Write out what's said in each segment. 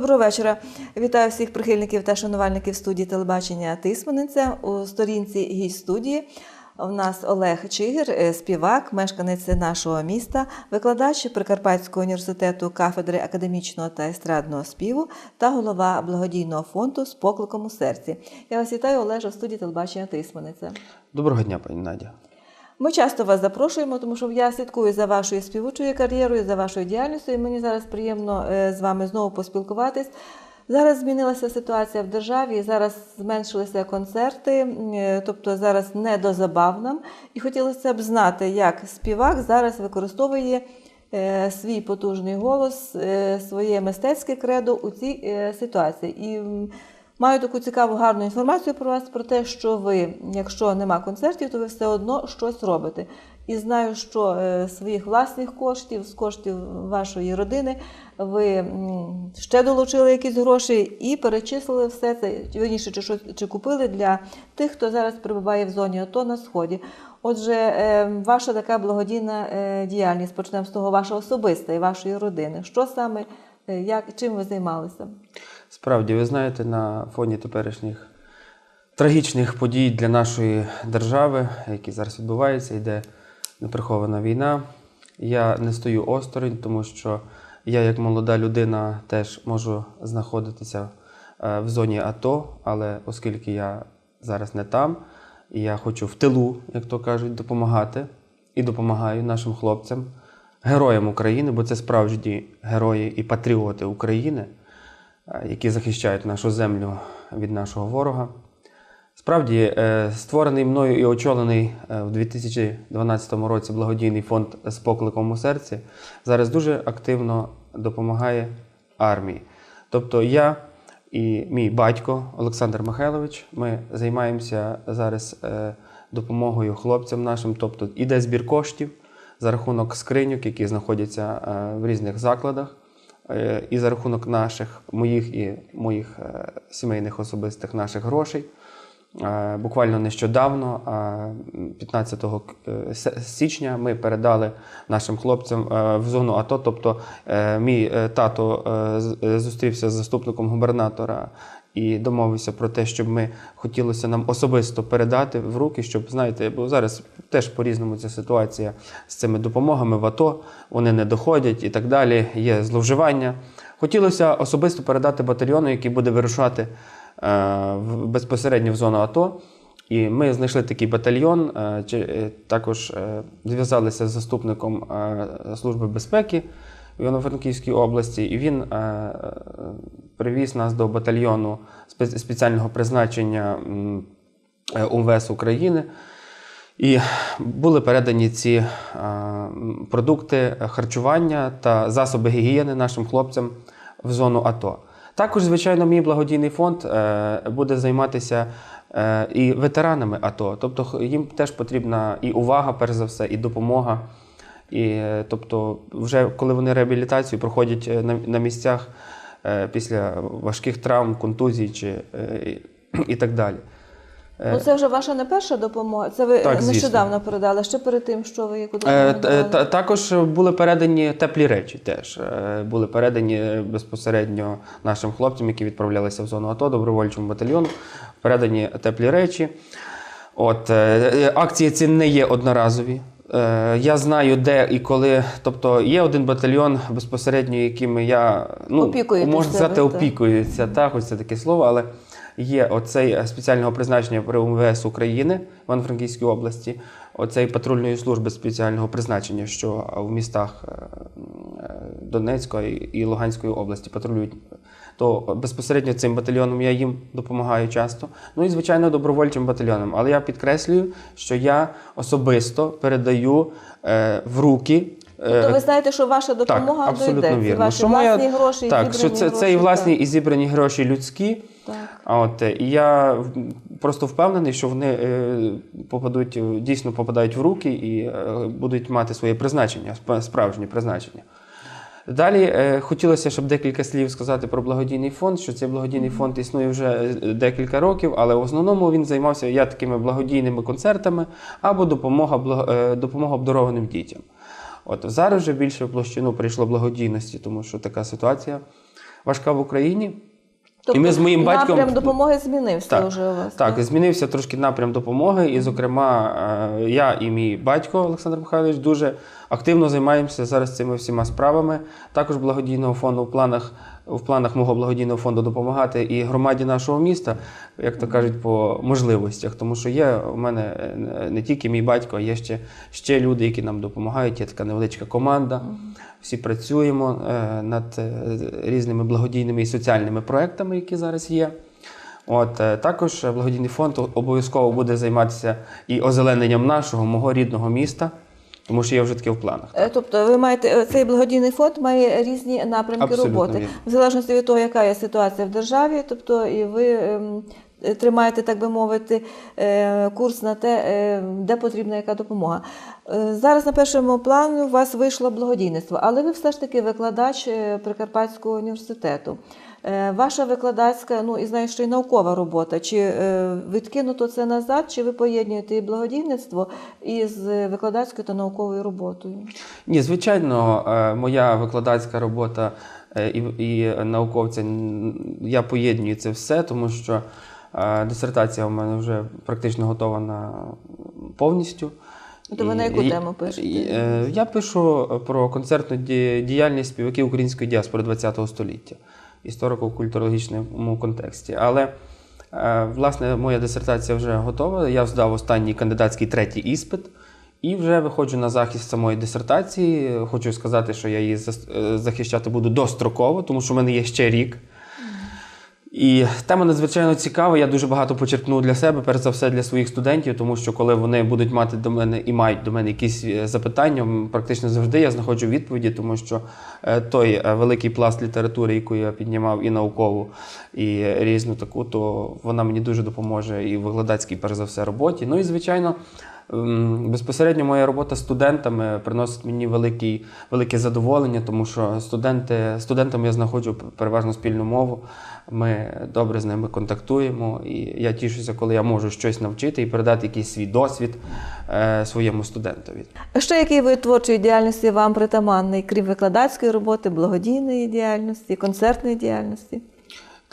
Доброго вечора. Вітаю всіх прихильників та шанувальників студії телебачення Тисмениця. У сторінці гість студії у нас Олег Чигир, е, співак, мешканець нашого міста, викладач Прикарпатського університету кафедри академічного та естрадного співу та голова благодійного фонду з покликом у серці. Я вас вітаю, Олеже, в студії телебачення Тисмениця. Доброго дня, пані Надя. Ми часто вас запрошуємо, тому що я слідкую за вашою співучою кар'єрою, за вашою діяльністю, і мені зараз приємно е, з вами знову поспілкуватись. Зараз змінилася ситуація в державі, зараз зменшилися концерти, е, тобто зараз не до забав нам. І хотілося б знати, як співак зараз використовує е, свій потужний голос, своє мистецьке кредо у цій ситуації. І Маю таку цікаву гарну інформацію про вас про те, що ви, якщо нема концертів, то ви все одно щось робите. І знаю, що е, своїх власних коштів, з коштів вашої родини, ви ще долучили якісь гроші і перечислили все це, вірніше, чи щось чи купили для тих, хто зараз перебуває в зоні АТО на сході. Отже, е, ваша така благодійна е, діяльність, почнемо з того, ваша особиста і вашої родини. Що саме, як чим ви займалися? Справді, ви знаєте, на фоні теперішніх трагічних подій для нашої держави, які зараз відбуваються, йде неприхована війна. Я не стою осторонь, тому що я, як молода людина, теж можу знаходитися е, в зоні АТО, але оскільки я зараз не там, і я хочу в тилу, як то кажуть, допомагати і допомагаю нашим хлопцям, героям України, бо це справжні герої і патріоти України, які захищають нашу землю від нашого ворога. Справді, е, створений мною і очолений е, в 2012 році благодійний фонд з покликом у серці зараз дуже активно допомагає армії. Тобто я і мій батько Олександр Михайлович, ми займаємося зараз е, допомогою хлопцям нашим, тобто іде збір коштів за рахунок скриньок, які знаходяться е, в різних закладах. Е, І за рахунок наших, моїх і моїх е, сімейних особистих наших грошей. Е, Буквально нещодавно, е, 15 к- е, с- січня, ми передали нашим хлопцям в зону АТО. Тобто, мій тато зустрівся з заступником губернатора і домовився про те, щоб ми хотілося нам особисто передати в руки, щоб знаєте, бо зараз теж по-різному ця ситуація з цими допомогами в АТО, вони не доходять і так далі. Є зловживання. Хотілося особисто передати батальйону, який буде вирушати е, безпосередньо в зону АТО. І ми знайшли такий батальйон. е, е, Також е, зв'язалися з заступником Служби безпеки в Івано-Франківській області, і він е, е, привіз нас до батальйону спеціального призначення е, УМВС України. І були передані ці продукти харчування та засоби гігієни нашим хлопцям в зону АТО. Також, звичайно, мій благодійний фонд буде займатися і ветеранами АТО. Тобто їм теж потрібна і увага, перш за все, і допомога. І, е, тобто, вже коли вони реабілітацію проходять е, на, на місцях е, після важких травм, контузій чи, е, і так далі. Е, Ну, це вже ваша не перша допомога. Це ви Так, звісно. нещодавно передали. Ще перед тим, що ви яку Е, та- Також були передані теплі речі. Теж були передані безпосередньо нашим хлопцям, які відправлялися в зону АТО, добровольчому батальйону. Передані теплі речі. От акції ці не є одноразові. Е, Я знаю, де і коли. Тобто є один батальйон безпосередньо, яким я ну, можна сказати, опікується. Так, ось це таке слово, але є оцей е, спеціального призначення при УМВС України в Івано-Франківській області, оцей патрульної служби спеціального призначення, що в містах е, Донецької і Луганської області патрулюють. То безпосередньо цим батальйоном я їм допомагаю часто. Ну і звичайно добровольчим батальйоном. Але я підкреслюю, що я особисто передаю е, в руки. е, Тобто ви знаєте, що ваша допомога так, абсолютно дойде. Вірно. ваші Що моя- власні гроші, так, що це, гроші. це і власні так. і зібрані гроші людські. Так. А от е, і я просто впевнений, що вони е, попадуть дійсно попадають в руки і е, будуть мати своє призначення, справжнє призначення. Далі е, хотілося, щоб декілька слів сказати про благодійний фонд, що цей благодійний фонд існує вже е, декілька років, але в основному він займався я такими благодійними концертами або допомога, е, допомога обдарованим дітям. От зараз вже більше в площину прийшло благодійності, тому що така ситуація важка в Україні. І ми з моїм батьком- Тобто напрям допомоги змінився Так, вже у вас. Так, змінився трошки напрям допомоги, і, зокрема, е, я і мій батько Олександр Михайлович дуже активно займаємося зараз цими всіма справами. Також благодійного фонду в планах. В планах мого благодійного фонду допомагати і громаді нашого міста, як то кажуть, по можливостях. Тому що є у мене е, не тільки мій батько, а є ще, ще люди, які нам допомагають. Є така невеличка команда. Всі працюємо е, над е, різними благодійними і соціальними проектами, які зараз є. От також благодійний фонд обов'язково буде займатися і озелененням нашого мого рідного міста, тому що є вже таке в планах. Так? Тобто ви маєте е, цей благодійний фонд має різні напрямки Абсолютно роботи, вірно. в залежності від того, яка є ситуація в державі. Тобто, і ви ем, е, тримаєте, так би мовити, е, курс на те, е, де потрібна яка допомога. Е, Зараз на першому плані у вас вийшло благодійництво, але ви все ж таки викладач е, Прикарпатського університету. Е, Ваша викладацька, ну і знаю, що й наукова робота. Чи е, відкинуто це назад, чи ви поєднуєте і благодійництво із викладацькою та науковою роботою? Ні, звичайно, е, моя викладацька робота е, і, і науковця я поєднюю це все, тому що е, дисертація у мене вже практично готова на повністю. То ви на яку тему пишете? е, Я пишу про концертну діяльність співаків української діаспори ХХ століття, історико-культурологічному контексті. Але е, власне моя дисертація вже готова. Я здав останній кандидатський третій іспит. І вже виходжу на захист самої дисертації. Хочу сказати, що я її е, захищати буду достроково, тому що в мене є ще рік. І тема надзвичайно цікава. Я дуже багато почерпнув для себе, перш за все для своїх студентів, тому що коли вони будуть мати до мене і мають до мене якісь е, запитання, практично завжди я знаходжу відповіді, тому що е, той е, великий пласт літератури, яку я піднімав і наукову, і різну таку, то вона мені дуже допоможе і в викладацькій, перш за все, роботі. Ну і звичайно. М, Безпосередньо моя робота з студентами приносить мені великий, велике задоволення, тому що студенти, студентам я знаходжу переважно спільну мову. Ми добре з ними контактуємо, і я тішуся, коли я можу щось навчити і передати якийсь свій досвід е, своєму студентові. Ще який вид творчої діяльності вам притаманний, крім викладацької роботи, благодійної діяльності, концертної діяльності?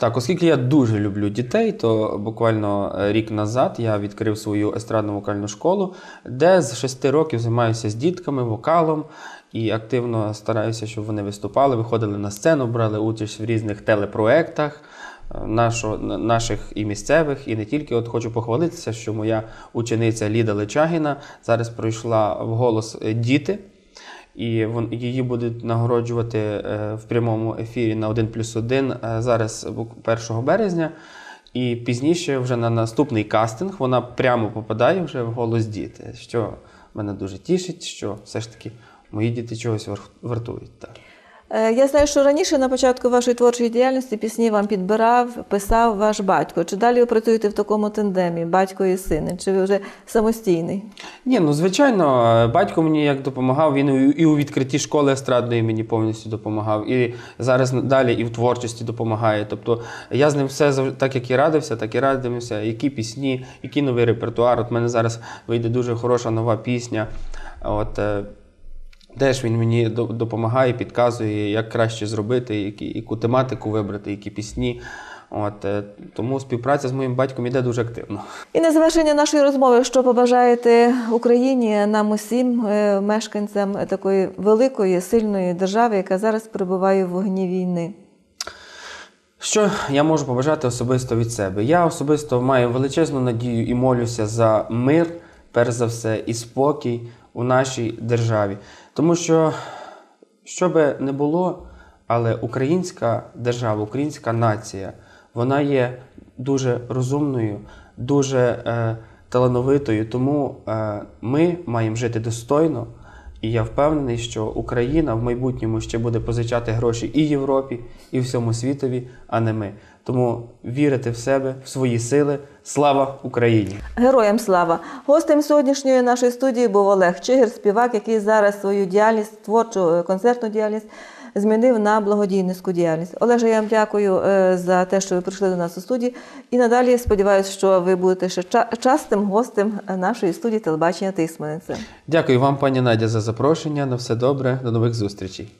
Так, оскільки я дуже люблю дітей, то буквально е, рік назад я відкрив свою естрадну вокальну школу, де з 6 років займаюся з дітками, вокалом і активно стараюся, щоб вони виступали, виходили на сцену, брали участь в різних телепроектах. е, Нашо, наших і місцевих, і не тільки. От хочу похвалитися, що моя учениця Ліда Личагіна зараз пройшла в голос е, діти, і її будуть нагороджувати е, в прямому ефірі на 1 плюс 1 зараз 1 березня. І пізніше, вже на наступний кастинг, вона прямо попадає вже в голос діти, що мене дуже тішить, що все ж таки мої діти чогось вартують. Так. Е, Я знаю, що раніше на початку вашої творчої діяльності пісні вам підбирав, писав ваш батько. Чи далі ви працюєте в такому тандемі, батько і син? Чи ви вже самостійний? Ні, ну звичайно, е, батько мені як допомагав, він і- у відкритті школи естрадної мені повністю допомагав, і зараз далі і в творчості допомагає. Тобто я з ним все так, як і радився, так і радимося, які пісні, який новий репертуар. От мене зараз вийде дуже хороша нова пісня. От, е, Теж він мені допомагає, підказує, як краще зробити, які, яку тематику вибрати, які пісні. От, е, тому співпраця з моїм батьком іде дуже активно. І на завершення нашої розмови, що побажаєте Україні, нам усім, е, мешканцям такої великої, сильної держави, яка зараз перебуває в вогні війни? Що я можу побажати особисто від себе? Я особисто маю величезну надію і молюся за мир, перш за все, і спокій у нашій державі. Тому що, що би не було, але українська держава, українська нація, вона є дуже розумною, дуже е, талановитою. Тому е, ми маємо жити достойно. І я впевнений, що Україна в майбутньому ще буде позичати гроші і Європі, і всьому світові, а не ми. Тому вірити в себе, в свої сили. Слава Україні! Героям слава! Гостем сьогоднішньої нашої студії був Олег Чигир, співак, який зараз свою діяльність, творчу е, концертну діяльність змінив на благодійницьку діяльність. Олеже, я вам дякую е, за те, що ви прийшли до нас у студії. І надалі сподіваюся, що ви будете ще ча- частим гостем нашої студії телебачення Тисманиця. Дякую вам, пані Надя, за запрошення. На все добре. До нових зустрічей.